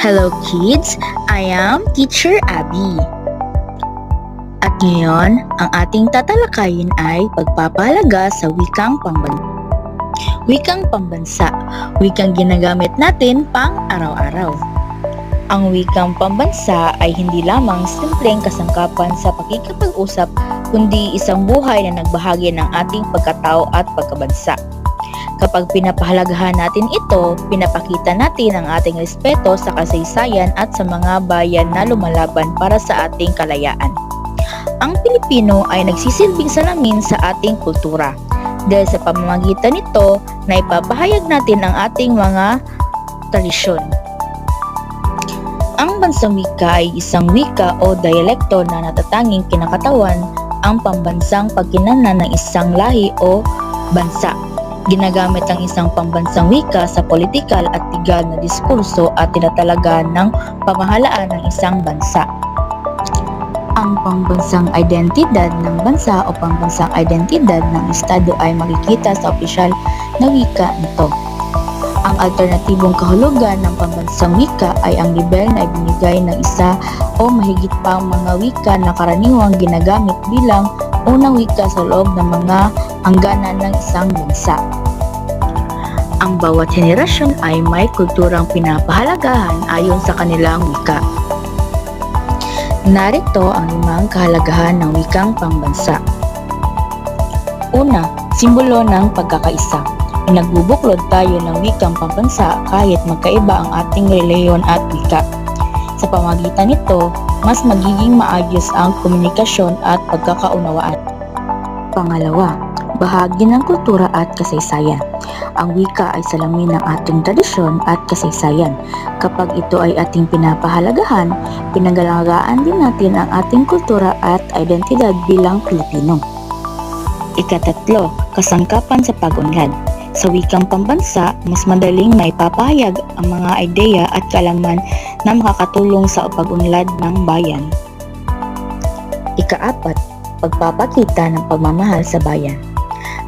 Hello kids, I am Teacher Abby. At ngayon, ang ating tatalakayin ay pagpapahalaga sa wikang pambansa. Wikang pambansa, wikang ginagamit natin pang araw-araw. Ang wikang pambansa ay hindi lamang simpleng kasangkapan sa pakikipag-usap, kundi isang buhay na nagbahagi ng ating pagkatao at pagkabansa. Kapag pinapahalagahan natin ito, pinapakita natin ang ating respeto sa kasaysayan at sa mga bayan na lumalaban para sa ating kalayaan. Ang Pilipino ay nagsisilbing salamin sa ating kultura. Dahil sa pamamagitan nito, na ipapahayag natin ang ating mga tradisyon. Ang bansang wika ay isang wika o dialekto na natatanging kinakatawan ang pambansang pagkinanan ng isang lahi o bansa. Ginagamit ang isang pambansang wika sa politikal at legal na diskurso at tinatalaga ng pamahalaan ng isang bansa. Ang pambansang identidad ng bansa o pambansang identidad ng estado ay makikita sa opisyal na wika nito. Ang alternatibong kahulugan ng pambansang wika ay ang nivel na ibinigay ng isa o mahigit pang mga wika na karaniwang ginagamit bilang unang wika sa loob ng mga hangganan ng isang bansa. Ang bawat henerasyon ay may kulturang pinapahalagahan ayon sa kanilang wika. Narito ang limang kahalagahan ng wikang pambansa. Una, simbolo ng pagkakaisa. Pinagbubuklod tayo ng wikang pambansa kahit magkaiba ang ating reliyon at wika. Sa pamagitan nito, mas magiging maayos ang komunikasyon at pagkakaunawaan. Pangalawa, bahagi ng kultura at kasaysayan. Ang wika ay salamin ng ating tradisyon at kasaysayan. Kapag ito ay ating pinapahalagahan, pinangalagaan din natin ang ating kultura at identidad bilang Pilipino. Ikatatlo, kasangkapan sa pag-unlad. Sa wikang pambansa, mas madaling maipapahayag ang mga ideya at kalaman na makakatulong sa pag-unlad ng bayan. Ikaapat, pagpapakita ng pagmamahal sa bayan.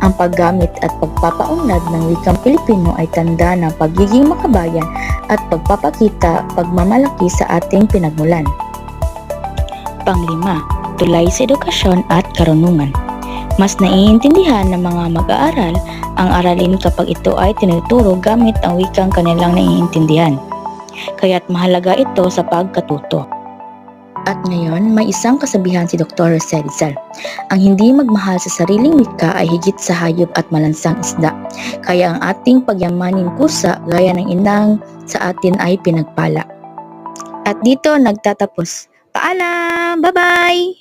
Ang paggamit at pagpapaunlad ng wikang Pilipino ay tanda ng pagiging makabayan at pagpapakita pagmamalaki sa ating pinagmulan. Panglima, tulay sa edukasyon at karunungan. Mas naiintindihan ng mga mag-aaral ang aralin kapag ito ay tinuturo gamit ang wikang kanilang naiintindihan. Kaya't mahalaga ito sa pagkatuto. At ngayon, may isang kasabihan si Dr. Jose. Ang hindi magmahal sa sariling wika ay higit sa hayop at malansang isda. Kaya ang ating pagyamanin kusa gaya ng inang sa atin ay pinagpala. At dito nagtatapos. Paalam! Bye-bye!